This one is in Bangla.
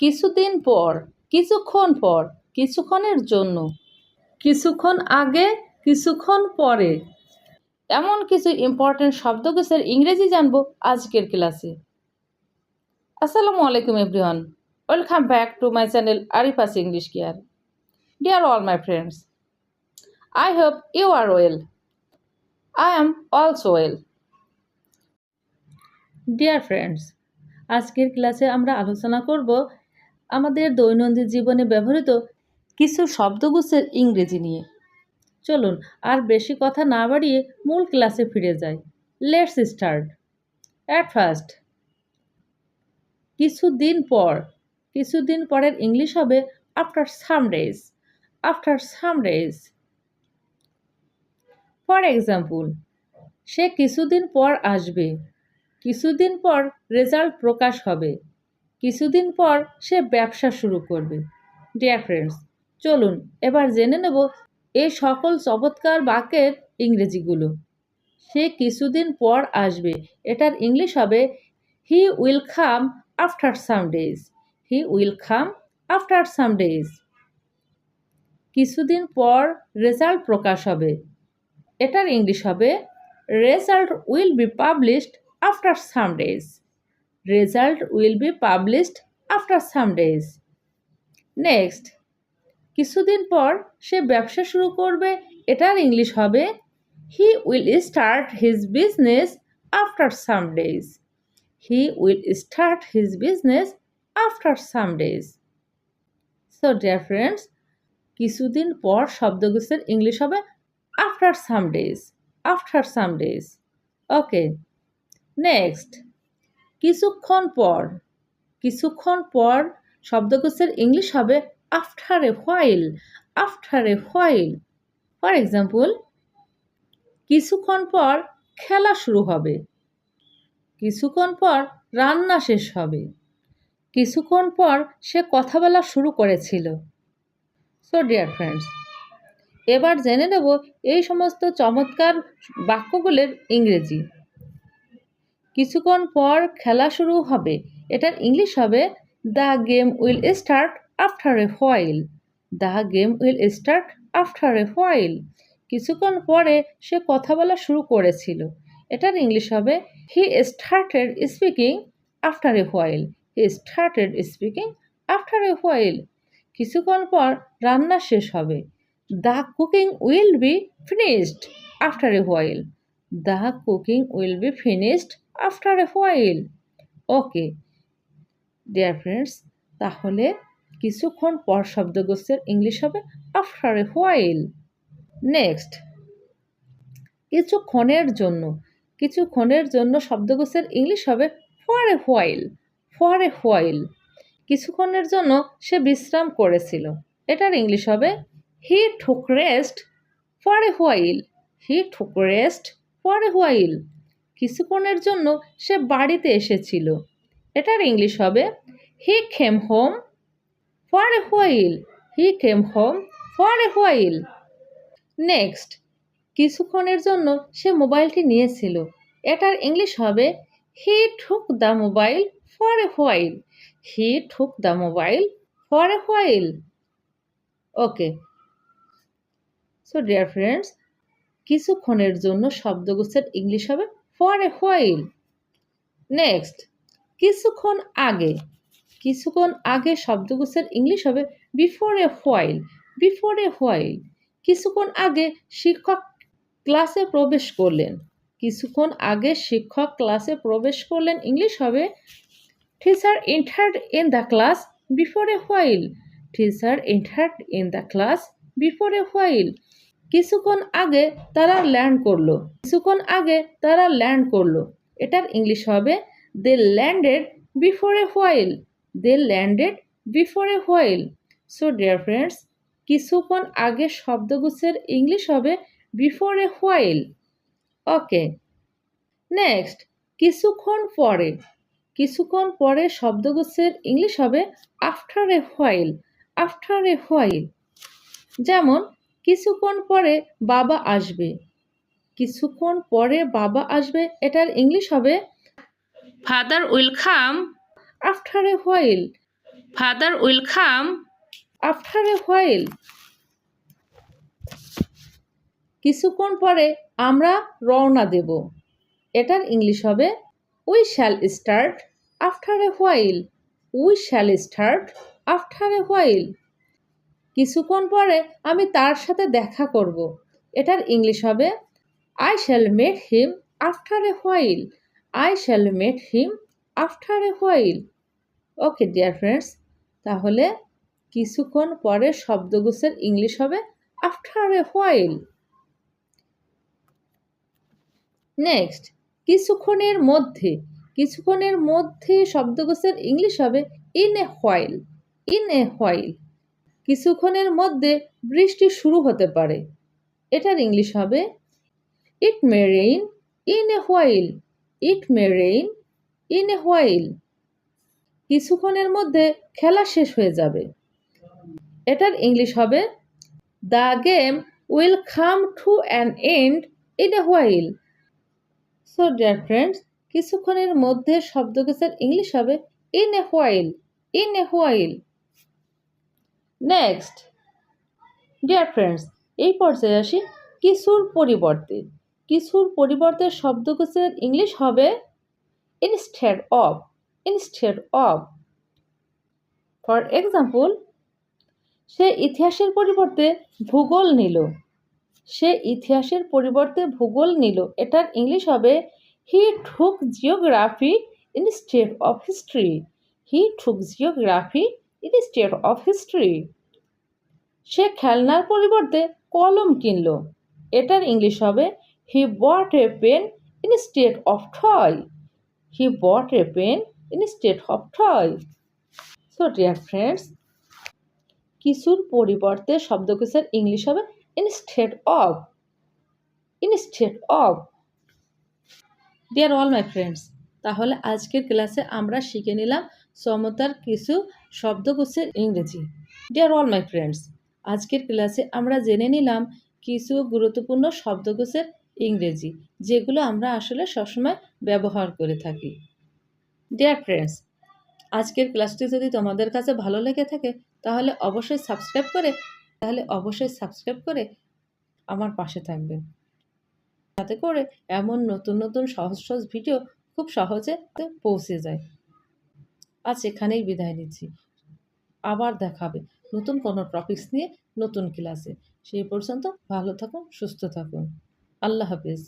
কিছুদিন পর, কিছুক্ষণ পর, কিছুক্ষণের জন্য। কিছুক্ষণ আগে, কিছুক্ষণ পরে। এমন কিছু ইম্পর্টেন্ট শব্দকোষের ইংরেজি জানব আজকের ক্লাসে। আসসালামু আলাইকুম everyone welcome back to my channel Arifa's English care dear all my friends I hope you are well I am also well dear friends আজকের ক্লাসে আমরা আলোচনা করব আমাদের দৈনন্দিন জীবনে ব্যবহৃত কিছু শব্দগুচ্ছের ইংরেজি নিয়ে। চলুন, আর বেশি কথা না বাড়িয়ে মূল ক্লাসে ফিরে যাই। লেটস স্টার্ট অ্যাট ফার্স্ট কিছুদিন পর, কিছুদিন পরের ইংলিশ হবে after some days after some days for example সে কিছুদিন পর আসবে, কিছুদিন পর রেজাল্ট প্রকাশ হবে। কিছুদিন পর সে ব্যবসা শুরু করবে। ডিয়ার ফ্রেন্ডস চলুন, এবার জেনে নেব এই সকল চমৎকার বাক্যের ইংরেজিগুলো। সে কিছুদিন পর আসবে। এটার ইংলিশ হবে he will come after some days he will come after some days কিছুদিন পর রেজাল্ট প্রকাশ হবে। এটার ইংলিশ হবে result will be published after some days result will be published after some days next কিছুদিন পর সে ব্যবসা শুরু করবে এটার ইংলিশ হবে। He will start his business after some days he will start his business after some days so dear friends কিছুদিন পর শব্দগুচ্ছের ইংলিশ হবে after some days after some days okay next কিছুক্ষণ পর কিছুক্ষণ পর শব্দকোষের ইংলিশ হবে after a while, after a while. For example, কিছুক্ষণ পর খেলা শুরু হবে, কিছুক্ষণ পর রান্না শেষ হবে, কিছুক্ষণ পর সে কথা বলা শুরু করেছিল। সো ডিয়ার ফ্রেন্ডস এবার জেনে নেব এই সমস্ত চমৎকার বাক্যগুলোর ইংরেজি। কিছুক্ষণ পর খেলা শুরু হবে। এটার ইংলিশ হবে, the game will start after a while. The game will start after a while. কিছুক্ষণ পরে সে কথা বলা শুরু করেছিল। এটার ইংলিশ হবে, he started speaking after a while. He started speaking after a while. কিছুক্ষণ পর রান্না শেষ হবে। The cooking will be finished after a while. The cooking will be finished after a while okay dear friends তাহলে কিছুক্ষণ পর শব্দগোষ্ঠের ইংলিশ হবে আফটার এ হোয়াইল নেক্সট কিছুক্ষণের জন্য কিছুক্ষণের জন্য শব্দগোষ্ঠের ইংলিশ হবে for a while for a while কিছুক্ষণের জন্য সে বিশ্রাম করেছিল। এটার ইংলিশ হবে he took rest for a while he took rest for a while কিছুক্ষণের জন্য সে বাড়িতে এসেছিল। এটার ইংলিশ হবে he came home for a while he came home for a while next কিছুক্ষণের জন্য সে মোবাইলটি নিয়েছিল। এটার ইংলিশ হবে he took the mobile for a while he took the mobile for a while okay so dear friends কিছুক্ষণের জন্য শব্দগুচ্ছের ইংলিশ হবে ফর এ হোয়াইল? নেক্সট। কিছুক্ষণ আগে কিছুক্ষণ আগে শব্দগুচ্ছের ইংলিশ হবে before a while, before a while. কিছুক্ষণ আগে শিক্ষক ক্লাসে প্রবেশ করলেন, কিছুক্ষণ আগে শিক্ষক ক্লাসে প্রবেশ করলেন ইংলিশ হবে teacher entered in the class before a while, teacher entered in the class before a while. কিছুক্ষণ আগে তারা ল্যান্ড করল। কিছুক্ষণ আগে তারা ল্যান্ড করল। এটার ইংলিশ হবে they landed before a while they landed before a while so dear friends কিছুক্ষণ আগে শব্দগুচ্ছের ইংলিশ হবে before a while okay next কিছুক্ষণ পরে। কিছুক্ষণ পরে শব্দগুচ্ছের ইংলিশ হবে after a while after a while যেমন কিছুক্ষণ পরে বাবা আসবে। কিছুক্ষণ পরে বাবা আসবে এটার ইংলিশ হবে? Father will come after a while. Father will come after a while. কিছুক্ষণ পরে আমরা রওনা দেব। এটার ইংলিশ হবে we shall start after a while we shall start after a while কিছুক্ষণ পরে আমি তার সাথে দেখা করব। এটার ইংলিশ হবে I shall met him after a while I shall met him after a while okay dear friends তাহলে কিছুক্ষণ পরে শব্দগুচ্ছের ইংলিশ হবে আফটার এ হোয়াইল নেক্সট কিছুক্ষণের মধ্যে কিছুক্ষণের মধ্যে শব্দগুচ্ছের ইংলিশ হবে in a while in a while কিছুক্ষণের মধ্যে বৃষ্টি শুরু হতে পারে। এটার ইংলিশ হবে it may rain in a while it may rain in a while কিছুক্ষণের মধ্যে খেলা শেষ হয়ে যাবে। এটার ইংলিশ হবে the game will come to an end in a while so dear friends কিছুক্ষণের মধ্যে শব্দকেসের ইংলিশ হবে in a while in a while next dear friends এই পর্যায়ে আসি। কিছুর পরিবর্তে। কিছুর পরিবর্তে শব্দকোষের ইংলিশ হবে instead of instead of for example সে ইতিহাসের পরিবর্তে ভূগোল নিল। সে ইতিহাসের পরিবর্তে ভূগোল নিল। এটার ইংলিশ হবে he took geography instead of history he took geography instead of history সে খেলনার পরিবর্তে কলম কিনল। এটার ইংলিশ হবে he bought a pen instead of toy he bought a pen instead of toy so dear friends কিছুর পরিবর্তে শব্দ শব্দকোষের ইংলিশ হবে instead of instead of dear all my friends তাহলে আজকের ক্লাসে আমরা শিখে নিলাম সমতার কিছু শব্দকোষের ইংরেজি। ডিয়ার অল মাই ফ্রেন্ডস আজকের ক্লাসে আমরা জেনে নিলাম কিছু গুরুত্বপূর্ণ শব্দকোষের ইংরেজি, যেগুলো আমরা আসলে সবসময় ব্যবহার করে থাকি। ডিয়ার ফ্রেন্ডস আজকের ক্লাসটি যদি তোমাদের কাছে ভালো লেগে থাকে, তাহলে অবশ্যই সাবস্ক্রাইব করে, তাহলে অবশ্যই সাবস্ক্রাইব করে আমার পাশে থাকবেন যাতে করে এমন নতুন নতুন সহজ সহজ ভিডিও খুব সহজে পৌঁছে যায়। আজ এখানেই বিদায় নিচ্ছি। আবার দেখাবে নতুন কোনো টপিক্স নিয়ে নতুন ক্লাসে সেই পর্যন্ত ভালো থাকুন, সুস্থ থাকুন। আল্লাহ হাফিজ।